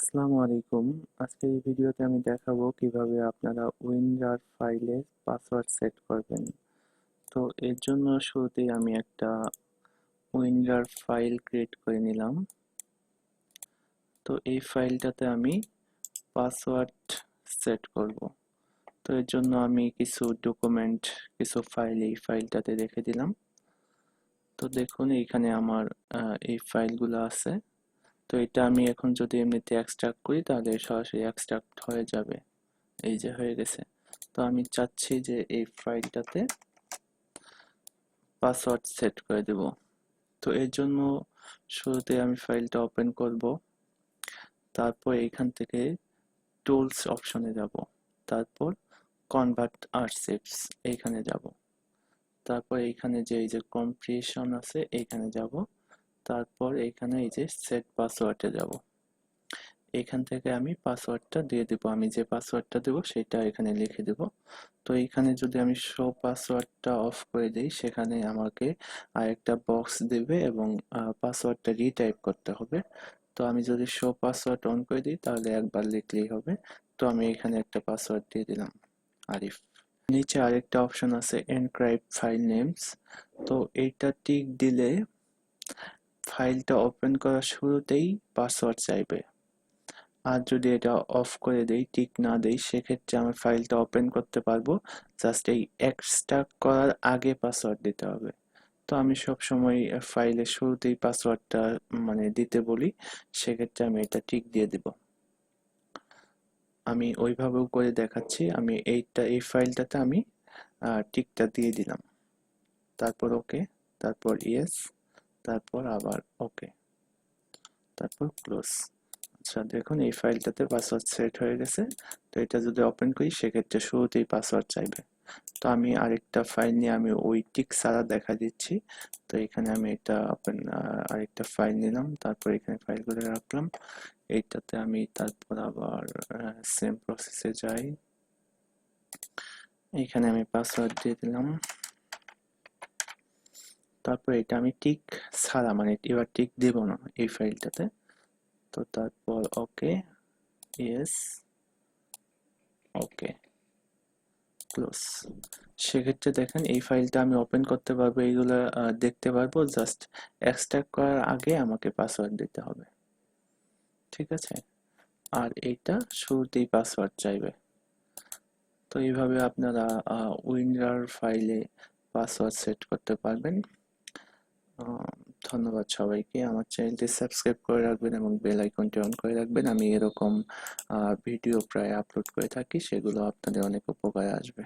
আসসালামু আলাইকুম। আজকের এই ভিডিওতে আমি দেখাবো কীভাবে আপনারা উইনরার ফাইলে পাসওয়ার্ড সেট করবেন। তো এর জন্য শুরুতেই আমি একটা উইনরার ফাইল ক্রিয়েট করে নিলাম। তো এই ফাইলটাতে আমি পাসওয়ার্ড সেট করব। তো এর জন্য আমি কিছু ডকুমেন্ট, কিছু ফাইল এই ফাইলটাতে রেখে দিলাম। তো দেখুন এইখানে আমার এই ফাইলগুলো আছে। তো এটা আমি এখন যদি এমনিতে এক্সট্রাক্ট করি, তাহলে সরাসরি এক্সট্রাক্ট হয়ে যাবে। এই যে হয়ে গেছে। তো আমি চাচ্ছি যে এই ফাইলটাতে পাসওয়ার্ড সেট করে দেব। তো এর জন্য শুরুতে আমি ফাইলটা ওপেন করব। তারপর এখান থেকে টুলস অপশনে যাব। তারপর কনভার্ট আর আর্টসিপস এইখানে যাব। তারপর এইখানে যে এই যে কম্প্রিশন আছে এইখানে যাব। তারপর এখানে এই যে সেট পাসওয়ার্ডে যাব। এখান থেকে আমি পাসওয়ার্ডটা দিয়ে দেব। আমি যে পাসওয়ার্ডটা দেব সেটা এখানে লিখে দেব। তো এখানে যদি আমি শো পাসওয়ার্ডটা অফ করে দিই, সেখানে আমাকে আরেকটা বক্স দেবে এবং পাসওয়ার্ডটা রিটাইপ করতে হবে। তো আমি যদি শো পাসওয়ার্ড অন করে দিই, তাহলে একবার লিখলেই হবে। তো আমি এখানে একটা পাসওয়ার্ড দিয়ে দিলাম, আরিফ। নিচে আরেকটা অপশন আছে এনক্রাইব ফাইল নেমস তো এইটা টিক দিলে ফাইলটা ওপেন করার শুরুতেই পাসওয়ার্ড চাইবে। আর যদি এটা অফ করে দেই, টিক না দেই, সেক্ষেত্রে আমি ফাইলটা ওপেন করতে পারব। জাস্ট এই এক্সট্রা করার আগে পাসওয়ার্ড দিতে হবে। তো আমি সব সময় ফাইলের শুরুতেই পাসওয়ার্ডটা মানে দিতে বলি, সেক্ষেত্রে আমি এটা টিক দিয়ে দিব। আমি ওইভাবেও করে দেখাচ্ছি, আমি এইটা, এই ফাইলটাতে আমি টিকটা দিয়ে দিলাম। তারপর ওকে, তারপর ইয়েস। তারপর আবার ওকে তারপর ক্লোজ আচ্ছা দেখুন, এই ফাইলটাতে পাসওয়ার্ড সেট হয়ে গেছে। তো এটা যদি ওপেন করি, সেক্ষেত্রে শুরুতেই পাসওয়ার্ড চাইবে। তো আমি আরেকটা ফাইল নিয়ে আমি ওই টিক সারা দেখা দিচ্ছি। তো এখানে আমি এটা ওপেন আরেকটা ফাইল নিলাম। তারপর এখানে ফাইলগুলো রাখলাম। এইটাতে আমি তারপর আবার সেম প্রসেসে যাই। এখানে আমি পাসওয়ার্ড দিয়ে দিলাম। তারপর এটা আমি টিক ছাড়া মানে এবার টিক দেব না এই ফাইলটাতে। তো তারপর ওকে ইয়েস ওকে ক্লোজ সেক্ষেত্রে দেখেন এই ফাইলটা আমি ওপেন করতে পারব, এইগুলো দেখতে পারব জাস্ট এক্সট্রাক্ট করার আগে আমাকে পাসওয়ার্ড দিতে হবে। ঠিক আছে? আর এইটা শুরুতেই পাসওয়ার্ড চাইবে। তো এইভাবে আপনারা উইন্ডার ফাইলে পাসওয়ার্ড সেট করতে পারবেন। ধন্যবাদ সবাইকে। আমার চ্যানেলটি সাবস্ক্রাইব করে রাখবেন এবং বেল আইকনটি অন করে রাখবেন। আমি এরকম ভিডিও প্রায় আপলোড করে থাকি, সেগুলো আপনাদের অনেক উপকারে আসবে।